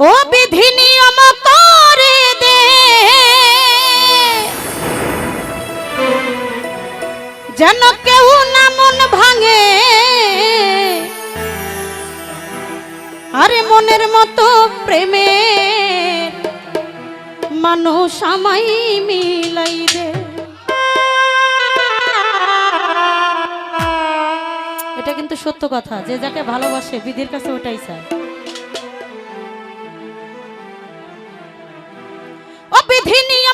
ও বিধি নিয়ম করে দে। যেন কেউ না মন ভাঙে। আরে মনের মতো প্রেমে মানুষ আমাই মিলাই দে। এটা কিন্তু সত্য কথা, যে যাকে ভালোবাসে, বিধির কাছে ওটাই চায়। 听你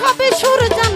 সবে সূর্য